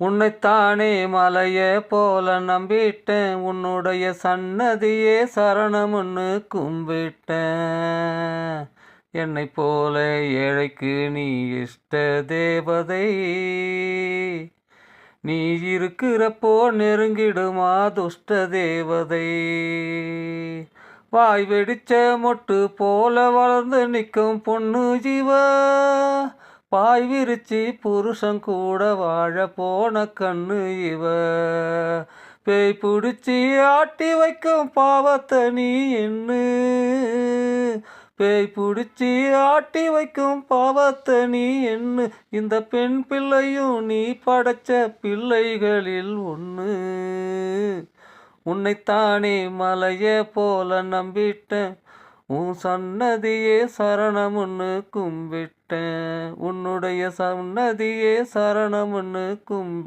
உன்னைத்தானே மலையே போல நம்பிட்டேன். உன்னுடைய சன்னதியே சரணமுன்னு கும்பிட்டேன். என்னை போல ஏழைக்கு நீ இஷ்ட தேவதை. நீ இருக்கிறப்போ நெருங்கிடுமா துஷ்ட தேவதை. வாய் வெடிச்ச மொட்டு போல வளர்ந்து நிற்கும் பொண்ணு ஜீவா. பாய் விரிச்சி புருஷன் கூட வாழ போன கண்ணு இவ. பேய் பிடிச்சி ஆட்டி வைக்கும் பாவத்தை நீ என்ன பேய் பிடிச்சி ஆட்டி வைக்கும் பாவத்தை நீ என்ன இந்த பெண் பிள்ளையும் நீ படைச்ச பிள்ளைகளில் ஒன்று உன்னைத்தானே மலையே போல நம்பிட்டேன். உன் சன்னதியே சரணமுன்னு கும்பிட்டேன் உன்னுடைய சன்னதியே சரணமுன்னு கும்பி